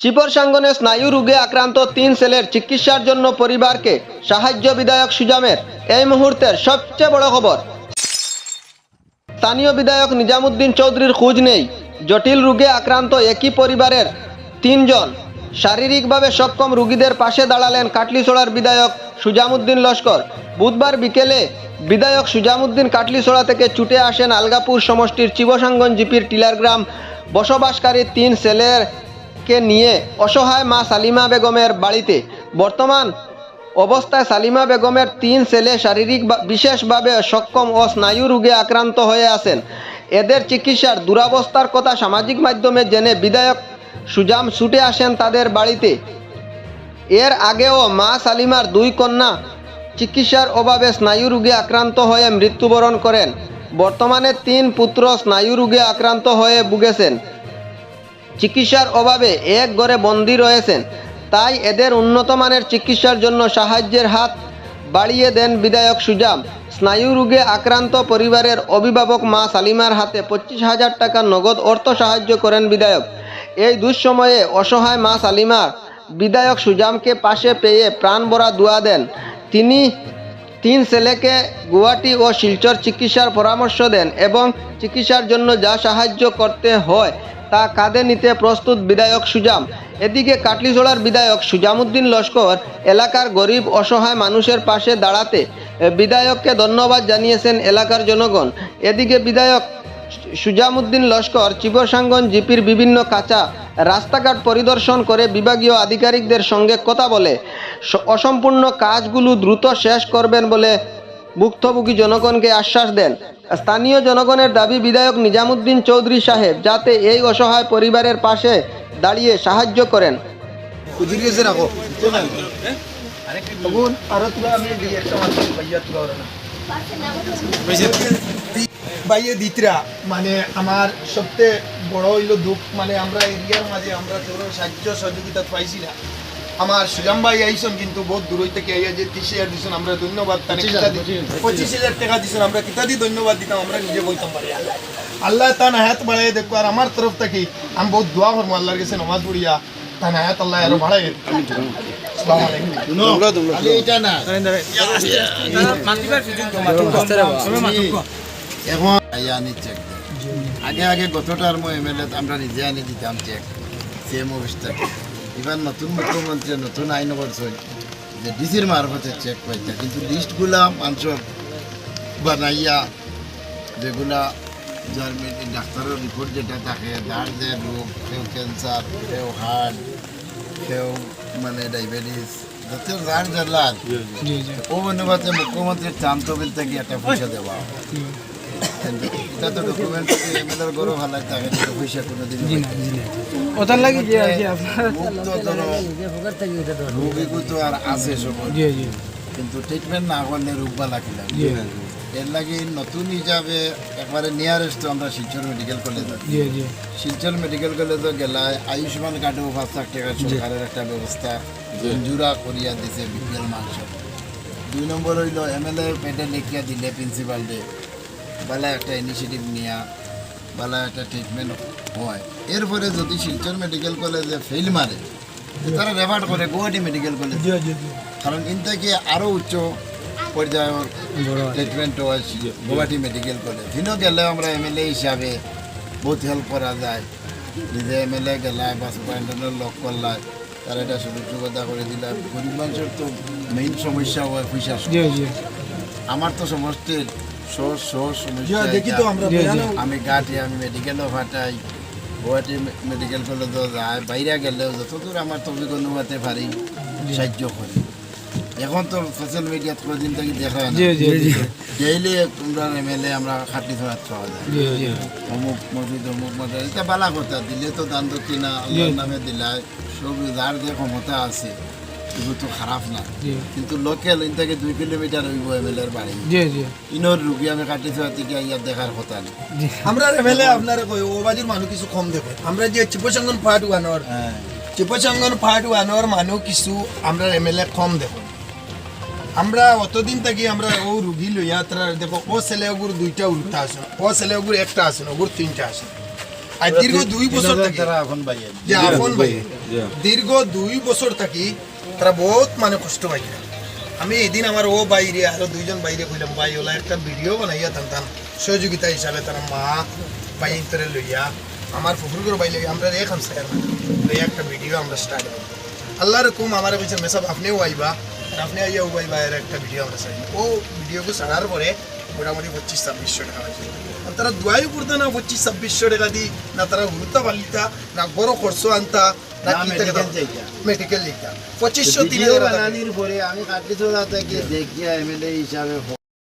চিপর সাঙ্গনে স্নায়ু রোগে আক্রান্ত তিন ছেলের চিকিৎসার জন্য পরিবারকে সাহায্য বিধায়ক সুজামের। এই মুহূর্তের সবচেয়ে বড় খবর। স্থানীয় বিধায়ক নিজামুদ্দিন চৌধুরীর খোঁজ নেই। জটিল রোগে আক্রান্ত একই পরিবারের তিনজন। শারীরিকভাবে সক্ষম রুগীদের পাশে দাঁড়ালেন কাটলিছড়ার বিধায়ক সুজামুদ্দিন লস্কর। বুধবার বিকেলে বিধায়ক সুজামুদ্দিন কাটলিছড়া থেকে ছুটে আসেন আলগাপুর সমষ্টির চিবসাঙ্গন জিপির টিলার গ্রাম। বসবাসকারী তিন ছেলেকে নিয়ে অসহায় মা সালিমা বেগমের বাড়িতে। বর্তমান অবস্থায় সালিমা বেগমের তিন ছেলে শারীরিক বিশেষভাবে সক্ষম ও স্নায়ু রোগে আক্রান্ত হয়ে আছেন। এদের চিকিৎসার দুরাবস্থার কথা সামাজিক মাধ্যমে জেনে বিধায়ক সুজাম ছুটে আসেন তাদের বাড়িতে। এর আগেও মা সালিমার দুই কন্যা চিকিৎসার অভাবে স্নায়ু রোগে আক্রান্ত হয়ে মৃত্যুবরণ করেন। বর্তমানে তিন পুত্র স্নায়ু রোগে আক্রান্ত হয়ে ভুগেছেন। চিকিৎসার অভাবে এক ঘরে বন্দী রয়েছেন। তাই এদের উন্নত মানের চিকিৎসার জন্য সাহায্যের হাত বাড়িয়ে দেন বিধায়ক সুজাম। স্নায়ু রোগে আক্রান্ত পরিবারের অভিভাবক মা সালিমার হাতে পঁচিশ হাজার টাকা নগদ অর্থ সাহায্য করেন বিধায়ক। এই দুঃসময়ে অসহায় মা সালিমার বিধায়ক সুজামকে পাশে পেয়ে প্রাণ ভরা দোয়া দেন। তিনি তিন ছেলেকে গুয়াহাটি ও শিলচর চিকিৎসার পরামর্শ দেন এবং চিকিৎসার জন্য যা সাহায্য করতে হয় তা কাঁধে নিতে প্রস্তুত বিধায়ক সুজাম। এদিকে কাটলিজোড়ার বিধায়ক সুজামুদ্দিন লস্কর এলাকার গরিব, অসহায় মানুষের পাশে দাঁড়াতে বিধায়ককে ধন্যবাদ জানিয়েছেন এলাকার জনগণ। এদিকে বিধায়ক সুজামুদ্দিন লস্কর চিবসাঙ্গন জিপির বিভিন্ন কাঁচা রাস্তাঘাট পরিদর্শন করে বিভাগীয় আধিকারিকদের সঙ্গে কথা বলে। অসম্পূর্ণ কাজগুলো দ্রুত শেষ করবেন বলে ভুক্তভোগী জনগণকে আশ্বাস দেন। স্থানীয় জনগণের দাবি বিধায়ক নিজামুদ্দিন চৌধুরী সাহেব যাতে এই অসহায় পরিবারের পাশে দাঁড়িয়ে সাহায্য করেন। রাখো আরও আমি একটা ভাইয়া দিতরা মানে আমার সবচেয়ে বড় হইল দুঃখ মানে আমরা এরিয়ার মাঝে আমরা তোর সাহায্য সহযোগিতা পাইছি না। আমার সুজাম ভাই আইসন কিন্তু বহুত দূর থেকে আইয়া যে ত্রিশ হাজার দিছেন আমরা ধন্যবাদ। পঁচিশ হাজার টাকা দিছেন আমরা কিতা দিয়ে ধন্যবাদ দিতাম আমরা নিজে বলতাম পারি আল্লাহ তান হায়াত বাড়াই দেখো আর আমার তরফ থেকে আমি বহুত দোয়া করব আল্লাহর কাছে নমাজ পড়িয়া। তান হায়াত আল্লাহ আরও বাড়াই এখন আনি চেক আগে আগে গতটার মই এম এল আমরা নিজে আনি দিতাম চেক সিএম অফিস থেকে এবার নতুন মুখ্যমন্ত্রী নতুন আইন করছে যে ডিসির মারফতে চেক পাইছে কিন্তু লিস্টগুলা মানুষ বানাইয়া যেগুলা যার ডাক্তারের রিপোর্ট যেটা থাকে যার যে রোগ কেউ ক্যান্সার কেউ হার্ট কেউ মানে ডায়াবেটিস যাতে যার যার ও মুখ্যমন্ত্রীর চান তবিল থেকে একটা পয়সা দেওয়া। কিন্তু এটা তো ডকুমেন্ট এমএলএর গরু ভালো থাকে কিন্তু পয়সা কোনো দিন ওটার লাগি যে আছে আপনার? তো আর কিন্তু ট্রিটমেন্ট না করলে রোগ বা লাগিলাম এর লাগে নতুন হিসাবে একবারে নিয়ারেস্ট আমরা Silchar medical college Silchar medical কলেজে গেলায় আয়ুষ্মান কার্ডেও পাঁচ লাখ টাকা সরকারের একটা ব্যবস্থা মঞ্জুরা করিয়া দিছে বিপিএল মানুষ দুই নম্বর হইল এম এল এ পেটে লিখিয়া দিলে প্রিন্সিপাল ডে বালা একটা ইনিশিয়েটিভ নিয়া বালা একটা ট্রিটমেন্ট হয়। এরপরে যদি শিলচর মেডিকেল কলেজে ফেল মারে তারা রেফার করে গুয়াহাটি মেডিকেল কলেজ কারণ ইন থেকে আরও উচ্চ পর্যায়ের ট্রিটমেন্ট হয় গুয়াহাটি মেডিকেল কলেজ দিনও গেলে আমরা এম এল এ হিসাবে বহুত হেল্প করা যায়। নিজে এম এল এ গেলায় বা সুপারিনটেন্ডেন্ট লক করলায় তারা এটা সুযোগ সুবিধা করে দিলাম। গরিব মানুষের তো মেইন সমস্যা হয় পয়সা আমার তো সমষ্টির সোর্স সোর্স সমস্যা আমি গাঁটি আমি মেডিকেলও ফাটাই গুয়াহাটি মেডিকেল কলেজও যায় বাইরে গেলেও যতদূর আমার তবিক অনুমাতে পারি সাহায্য করি। এখন তো সোশ্যাল মিডিয়াত কোদিন থেকে দেখা হয় না? জি জি জি। ডেইলি তোমরা এমএলএ আমরা খাটি ধরা পাওয়া যায়। জি জি। অমুক মসজিদ অমুক মসজিদ এটা বালা কথা। দিলে তো দান দক্ষিণা আল্লাহর নামে দিলাই সব যার যে ক্ষমতা আছে এগুলো তো খারাপ না। কিন্তু লোকাল ইন থেকে দুই কিলোমিটার হইব এমএলএর বাড়ি। জি জি। ইনোর রুগী আমি কাটি ধরা থেকে ইয়ার দেখার কথা না। আমরা এমএলএ আপনারা কই ও বাজির মানুষ কিছু কম দেখো। আমরা যে চিপসঙ্গন পার্ট ওয়ানোর হ্যাঁ। চিপসঙ্গন পার্ট ওয়ানোর মানুষ কিছু আমরা এমএলএ কম দেখো। আমরা অতদিন থেকে আমরা ও রুগী লইয়া তারা দেখো ও ছেলেগুর দুইটা উল্টা আসেন ও ছেলেগুর একটা আসেন ওগুর তিনটা আসেন। আর দীর্ঘ দুই বছর থাকি। তারা এখন বাইয়ে যে আপন ভাই দীর্ঘ দুই বছর থাকি তারা বহুত মানে কষ্ট পাই আমি এদিন আমার ও বাইরে আরও দুইজন বাইরে কইলাম ভাই ওলা একটা ভিডিও বানাইয়া টানতাম সহযোগিতা হিসাবে তারা মা ভাই ইন্তরে লইয়া আমার ফুফুরগুলো ভাই লইয়া আমরা এক হামসায় একটা ভিডিও আমরা স্টার্ট করি আল্লাহর হুকুম আমার কাছে মেসাব আপনিও আইবা। আপনি আইয়া ও ভাইবা একটা ভিডিও আমরা চাই। ও ভিডিওকে ছাড়ার পরে মোটামুটি পঁচিশ ছাব্বিশশো টাকা হয়েছে আর তারা দোয়াই করতো না পঁচিশ ছাব্বিশশো টাকা দি না তারা গুরুত্ব পালিতা না বড় খরচ আনতা না। মেডিকেল লিখতা পঁচিশশো তিন হাজার পরে আমি কাটলি চোরা থেকে দেখিয়া এমএলএ হিসাবে